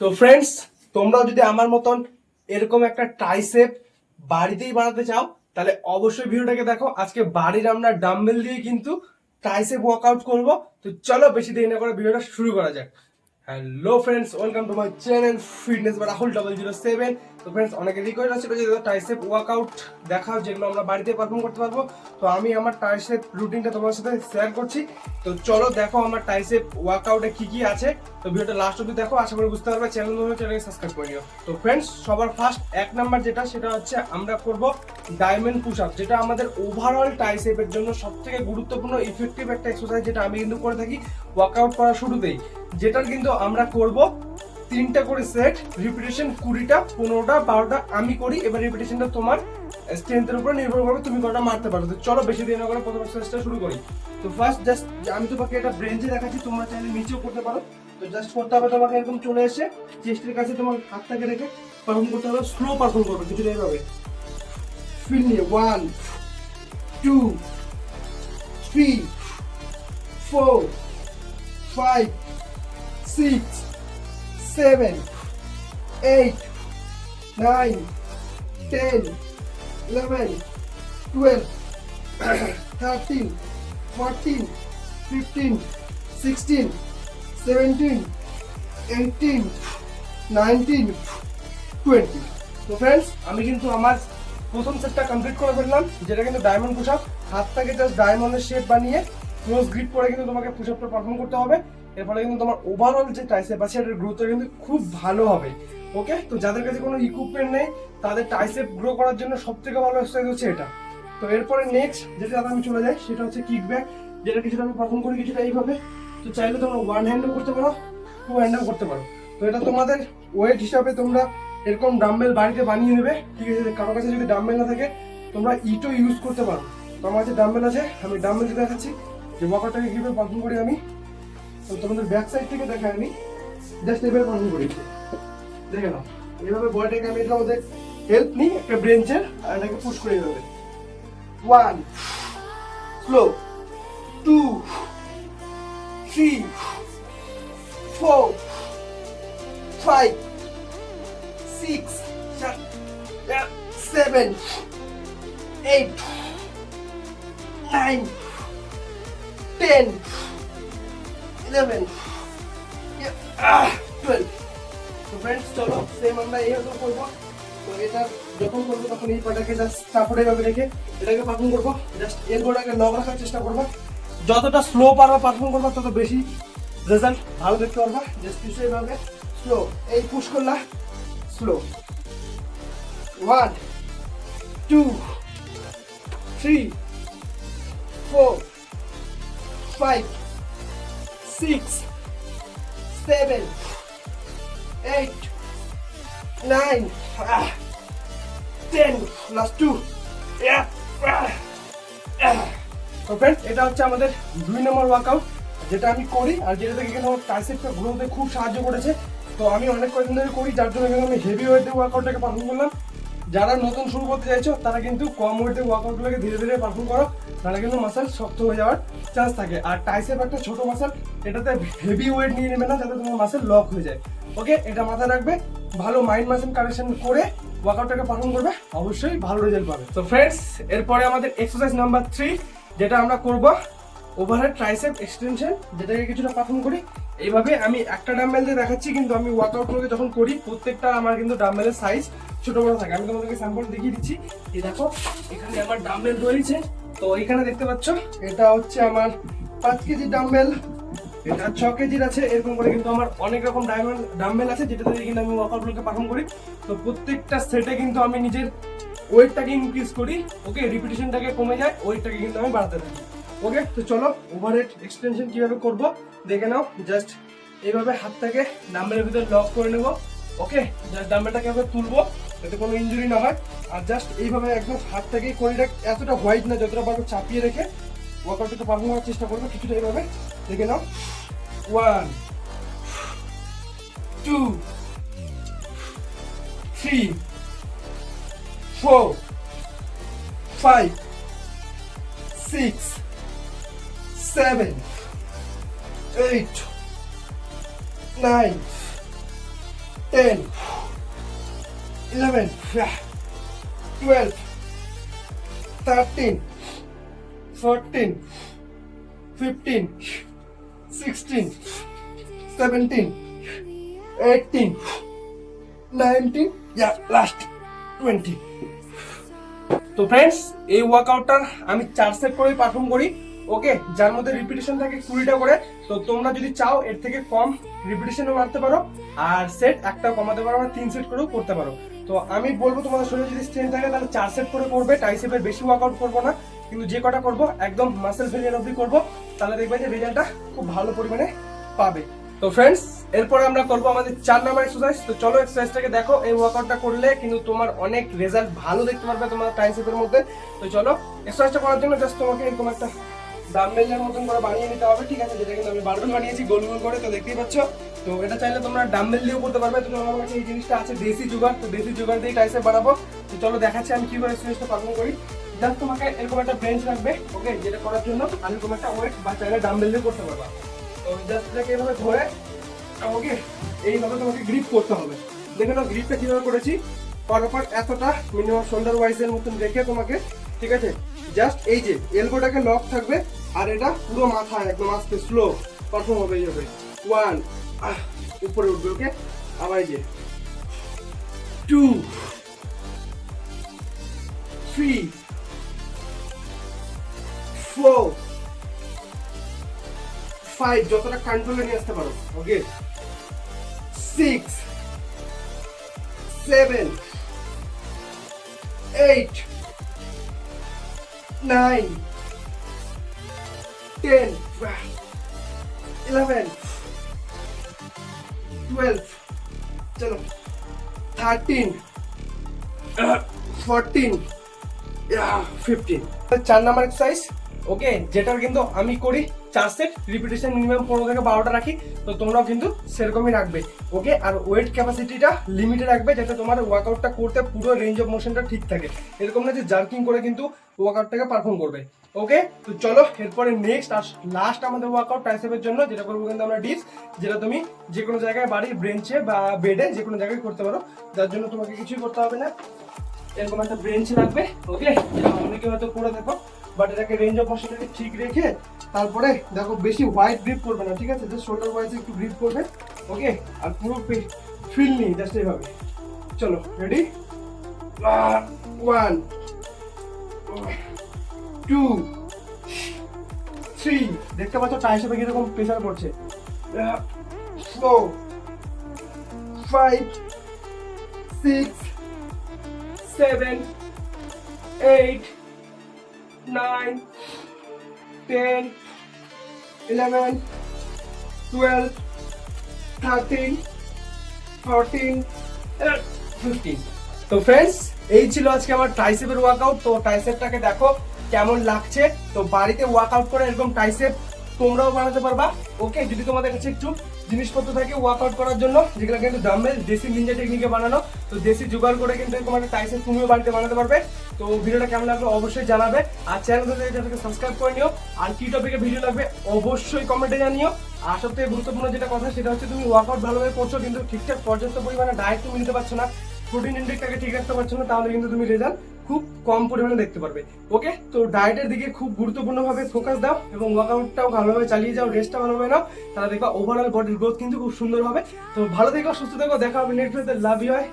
তো ফ্রেন্ডস তোমরাও যদি আমার মতন এরকম একটা টাইসেপ বাড়িতেই বানাতে চাও, তাহলে অবশ্যই ভিডিওটাকে দেখো। আজকে বাড়ির আমরা ডাম্বেল দিয়ে কিন্তু টাইসেপ ওয়ার্কআউট করব। তো চলো বেশি দেরি না করে ভিডিওটা শুরু করা যাক। Hello friends welcome to my channel fitness বা রাহুল ডাবল জিরো সেভেন তো ফ্রেন্ডস অনেকে রিকোয়েস্ট আছে যে টাইসেপ ওয়ার্কআউট দেখাও, যেগুলো আমরা বাড়িতে পারফর্ম করতে পারব। তো আমি আমার টাইসেপ রুটিনটা তোমার সাথে শেয়ার করছি। তো চলো দেখো আমার টাইসেপ ওয়ার্কআউটে কী কী আছে। তো ভিডিওটা লাস্ট অব্দি দেখো, আশা করি বুঝতে পারবে। চ্যানেল চ্যানেলকে সাবস্ক্রাইব করে নিও। তো ফ্রেন্ডস সবার ফার্স্ট এক নাম্বার যেটা, সেটা হচ্ছে আমরা করব ডায়মন্ড পুশ আপ যেটা আমাদের ওভারঅল টাইসেপের জন্য সব থেকে গুরুত্বপূর্ণ ইফেক্টিভ একটা এক্সারসাইজ যেটা আমি কিন্তু করে থাকি ওয়ার্কআউট করা শুরুতেই। যেটার কিন্তু আমরা করব তিনটা করে সেট রিপিটেশন কুড়িটা, পনেরোটা, বারোটা আমি করি, এবার রিপিটেশনটা তোমার স্ট্রেংথের উপর নির্ভর করবে, তুমি কটা মারতে পারো। তো চলো বেশি দিন করে প্রথম এক্সারসাইজটা শুরু করি। তো ফার্স্ট জাস্ট আমি তোমাকে এটা ব্রেঞ্চে দেখাচ্ছি, তোমরা চাইলে নিচেও করতে পারো। তো জাস্ট করতে হবে তোমাকে একদম চলে এসে চেস্টের কাছে তোমার হাতটাকে রেখে পারফর্ম করতে হবে স্লো পারফর্ম করবে, কিছুটা এইভাবে ফিল নিয়ে one two three four five six seven eight nine ten eleven twelve thirteen fourteen fifteen sixteen seventeen eighteen nineteen twenty তো ফ্রেন্ডস আমি কিন্তু আমার প্রথম সেটটা কমপ্লিট করে ফেললাম, যেটা কিন্তু ডায়মন্ড পুশ আপ হাতটাকে জাস্ট ডায়মন্ডের শেপ বানিয়ে ক্লোজ গ্রিপ করে কিন্তু তোমাকে পুশ আপটা পারফর্ম করতে হবে। এর ফলে কিন্তু তোমার ওভারঅল যে ট্রাইসেপ আছে, এটার গ্রোথটা কিন্তু খুব ভালো হবে। ওকে তো যাদের কাছে কোনো ইকুইপমেন্ট নেই, তাদের ট্রাইসেপ গ্রো করার জন্য সব থেকে ভালো এক্সারসাইজ হচ্ছে এটা। তো এরপরে নেক্সট যেটা আমি চলে যাই, সেটা হচ্ছে কিক ব্যাক যেটা কিছুটা আমি পারফর্ম করি কিছুটা এইভাবে। তো চাইলে তোমরা ওয়ান হ্যান্ডও করতে পারো টু হ্যান্ডও করতে পারো। তো এটা তোমাদের ওয়েট হিসাবে তোমরা এরকম ডাম্বেল বাড়িতে বানিয়ে নেবে। ঠিক আছে কারও কাছে যদি ডাম্বেল না থাকে, তোমরা ইটও ইউজ করতে পারো। তো আমার কাছে ডাম্বেল আছে, আমি ডাম্বেল যেটা দেখাচ্ছি। যে ওয়াকারটাকে কীভাবে পারফর্ম করি আমি? তো তোমাদের ব্যাক সাইড থেকে দেখায় আমি জাস্ট এভাবে পারফর্ম করি। দেখে নাও। এভাবে বডিটাকে আমি এটা আমাদের হেল্প নিই, একটা ব্রেঞ্চের আর এটাকে পুশ করে এভাবে one slow two three four five six seven eight nine ten eleven twelve তো ফ্রেন্ডস চলো সেম আমরা এইভাবে করব। তো এটা যখন করব তখন এই পাটাকে জাস্ট চাপড়ে ভাবে রেখে এটাকে পারফর্ম করব। জাস্ট এলবোটাকে লক রাখার চেষ্টা করব। যতটা স্লো পারবা পারফর্ম করবা, তত বেশি রেজাল্ট ভালো দেখতে পারবা। জাস্ট কিছু এইভাবে স্লো এই পুশ করলা। Slow one two three four five six ten, last two. Yeah. ah, ah. তো ফ্রেন্ডস এটা হচ্ছে আমাদের দুই নম্বর ওয়ার্কআউট যেটা আমি করি আর যেটা থেকে কিন্তু আমার ট্রাইসেপটা গ্রোতে খুব সাহায্য করেছে তো আমি অনেক কয়েকদিন ধরে করি, যার জন্য কিন্তু আমি হেভি ওয়েটে ওয়ার্কআউটটাকে পারফর্ম করলাম। যারা নতুন শুরু করতে চাইছো, তারা কিন্তু কম ওয়েটে ওয়ার্কআউটগুলোকে ধীরে ধীরে পারফর্ম করো, তাহলে কিন্তু মাসেল শক্ত হয়ে যাওয়ার চান্স থাকে। আর টাইসেপ একটা ছোট মাসেল এটাতে হেভি ওয়েট নিয়ে নেবে না, যাতে তোমার মাসেল লক হয়ে যায়। ওকে এটা মাথায় রাখবে। ভালো মাইন্ড মাসেল কানেকশন করে ওয়ার্কআউটটাকে পারফর্ম করবে, অবশ্যই ভালো রেজাল্ট পাবে। তো ফ্রেন্ডস এরপরে আমাদের এক্সারসাইজ নাম্বার থ্রি যেটা আমরা করব ওভারহেড ট্রাইসেপ এক্সটেনশন যেটাকে কিছুটা পারফর্ম করি। এইভাবে আমি একটা ডাম্বেল দিয়ে দেখাচ্ছি, কিন্তু আমি ওয়ার্কআউট করে যখন করি, প্রত্যেকটা আমার কিন্তু ডাম্বেলের সাইজ ছোট বড় থাকে। আমি তোমাদেরকে স্যাম্পল দেখিয়ে দিচ্ছি। এই দেখো, এখানে আমার ডাম্বেল রয়েছে। তো এখানে দেখতে পাচ্ছ, এটা হচ্ছে আমার পাঁচ কেজি ডাম্বেল এটা ছ কেজির আছে। এরকম করে কিন্তু আমার অনেক রকম ডায়মন্ড ডাম্বেল আছে, যেটা দিয়ে কিন্তু আমি ওয়ার্কআউটগুলোকে পারফর্ম করি। তো প্রত্যেকটা সেটে কিন্তু আমি নিজের ওয়েটটাকে ইনক্রিজ করি। ওকে রিপিটেশনটাকে কমে যায় ওয়েটটাকে কিন্তু আমি বাড়াতে থাকি। ওকে তো চলো ওভারহেড এক্সটেনশন কীভাবে করব? দেখে নাও জাস্ট এইভাবে হাতটাকে ডাম্বেলের ভিতরে লক করে নেব। ওকে জাস্ট ডাম্বেলটাকে এভাবে তুলবো, যাতে কোনো ইনজুরি না হয়। আর জাস্ট এইভাবে একদম হাতটাকে কোনটা এতটা হোয়াইট না, যতটা পারব চাপিয়ে রেখে ওয়ার্কআউটটাকে পারফর্ম করার চেষ্টা করব, কিছুটা এইভাবে। দেখে নাও। One two three four five six seven, eight, nine, ten eleven twelve thirteen fourteen fifteen sixteen seventeen eighteen nineteen yeah last twenty তো ফ্রেন্ডস এই ওয়ার্কআউটটার আমি চার সেট করেই পারফর্ম করি। ওকে যার মধ্যে রিপিটেশন থাকে কুড়িটা করে, তো তোমরা যদি চাও, এর থেকে কম রিপিটেশনও মারতে পারো, আর সেট একটা কমাতে পারো, তিন সেট করেও করতে পারো। তো আমি বলব তোমাদের শরীরে যদি স্ট্রেন থাকে, তাহলে চার সেট করে করবে টাইসেপের বেশি ওয়ার্কআউট করব না, কিন্তু যে কটা করব, একদম মাসেল ফেলিয়ার অবধি করব, তাহলে দেখবে যে রেজাল্টটা খুব ভালো পরিমাণে পাবে। তো ফ্রেন্ডস এরপরে আমরা করব আমাদের চার নাম্বার এক্সারসাইজ তো চলো এক্সারসাইজটাকে দেখো, এই ওয়ার্কআউটটা করলে কিন্তু তোমার অনেক রেজাল্ট ভালো দেখতে পারবে তোমার টাইসেপের মধ্যে। তো চলো এক্সারসাইজটা করার জন্য জাস্ট তোমাকে এরকম একটা ডাম্বেলের মতন করে বানিয়ে নিতে হবে, ঠিক আছে? যেটা কিন্তু আমি বারবেল বানিয়েছি, গোল গোল করে, তো দেখতেই পাচ্ছ? তো এটা চাইলে তোমরা ডাম্বেল দিয়েও করতে পারবে। তো আমার কাছে এই জিনিসটা আছে, দেশি জুগার তো দেশি জুগার দিয়ে টাইসেপ বানাবো। তো চলো, দেখাচ্ছি আমি কীভাবে এক্সারসাইজটা পারফর্ম করি। জাস্ট তোমাকে এরকম একটা বেঞ্চ রাখবে ওকে যেটা করার জন্য আমি এরকম একটা ওয়েট বা চাইলে ডাম্বেল দিয়ে করতে পারবা। তো জাস্ট এটাকে এভাবে ধরে ওকে এইভাবে তোমাকে গ্রিপ করতে হবে। দেখে নাও গ্রিপটা কীভাবে করেছি। পরপর এতটা মিনিমাম শোল্ডার ওয়াইজের মতন রেখে তোমাকে, ঠিক আছে? জাস্ট এই যে এলবোটাকে লক থাকবে, আর এটা পুরো মাথায় একদম আস্তে স্লো পারফর্ম হবে এইভাবে ওয়ান উপরে উঠবে ওকে আবার এই যে। টু থ্রি ফোর ফাইভ যতটা কন্ট্রোলে নিয়ে আসতে পারো okay six seven eight nine ten eleven twelve চলো থার্টিন yeah, ফিফটিন চার নাম্বার এক্সারসাইজ ওকে যেটার কিন্তু আমি করি চার সেট রিপিটেশন মিনিমাম পনেরো থেকে বারোটা রাখি, তো তোমরাও কিন্তু সেরকমই রাখবে ওকে আর ওয়েট ক্যাপাসিটিটা লিমিটে রাখবে যাতে তোমার ওয়ার্কআউটটা করতে পুরো রেঞ্জ অফ মোশনটা ঠিক থাকে। এরকম না যে জার্কিং করে কিন্তু ওয়ার্কআউটটাকে পারফর্ম করবে ওকে তো চলো, এরপরে নেক্সট আর লাস্ট আমাদের ওয়ার্কআউট ট্রাইসেপের জন্য যেটা করব কিন্তু আমরা ডিপস যেটা তুমি যে কোনো জায়গায় বাড়ির ব্রেঞ্চে বা বেডে যে কোনো জায়গায় করতে পারো, যার জন্য তোমাকে কিছুই করতে হবে না। এরকম একটা ব্রেঞ্চ রাখবে ওকে অনেকে হয়তো করে থাকো বাট এটাকে রেঞ্জ অফ মোশনটাকে ঠিক রেখে তারপরে দেখো বেশি হোয়াইট গ্রিপ করবে না ঠিক আছে? জাস্ট শোল্ডার ওয়াইজ একটু গ্রিপ করবে ওকে আর পুরো ফিল নেই জাস্ট এইভাবে চলো রেডি ওয়ান টু থ্রি দেখতে পাচ্ছ টাই হিসেবে কীরকম প্রেশার পড়ছে। Four five six seven, eight, ten, eleven, twelve, thirteen, fourteen, and fifteen. তো ফ্রেন্ডস এই ছিল আজকে আমার ট্রাইসেপের ওয়ার্কআউট তো ট্রাইসেপটাকে দেখো কেমন লাগছে। তো বাড়িতে ওয়ার্কআউট করে এরকম ট্রাইসেপ তোমরাও বানাতে পারবা। ওকে যদি তোমাদের কাছে একটু জিনিসপত্র থাকে ওয়ার্কআউট করার জন্য, যেগুলো কিন্তু ডাম্বেল দেশি নিনজা টেকনিকে বানানো। তো দেশি জোগাড় করে কিন্তু এরকম একটা টাইসেপ তুমিও বাড়িতে বানাতে পারবে। তো ভিডিওটা কেমন লাগল অবশ্যই জানাবে। আর চ্যানেলটাকে সাবস্ক্রাইব করে নিও, আর কি টপিকে ভিডিও লাগবে অবশ্যই কমেন্টে জানিও। আর সব থেকে গুরুত্বপূর্ণ যেটা কথা, সেটা হচ্ছে তুমি ওয়ার্কআউট ভালোভাবে করছ, কিন্তু ঠিকঠাক পর্যাপ্ত পরিমাণে ডায়েট তুমি নিতে পারছ না প্রোটিন ইনটেকটাকে ঠিক রাখতে পারছ না, তাহলে কিন্তু তুমি রেজাল্ট খুব কম পরিমাণে দেখতে পারবে। ওকে তো ডায়েটের দিকে খুব গুরুত্বপূর্ণভাবে ফোকাস দাও এবং ওয়ার্কআউটটাও ভালোভাবে চালিয়ে যাও রেস্টটা ভালোভাবে নাও। তাহলে দেখবা ওভারঅল বডির গ্রোথ কিন্তু খুব সুন্দর হবে তো ভালো থেকো, সুস্থ থেকো, দেখা হবে নেক্সট লাভ হয়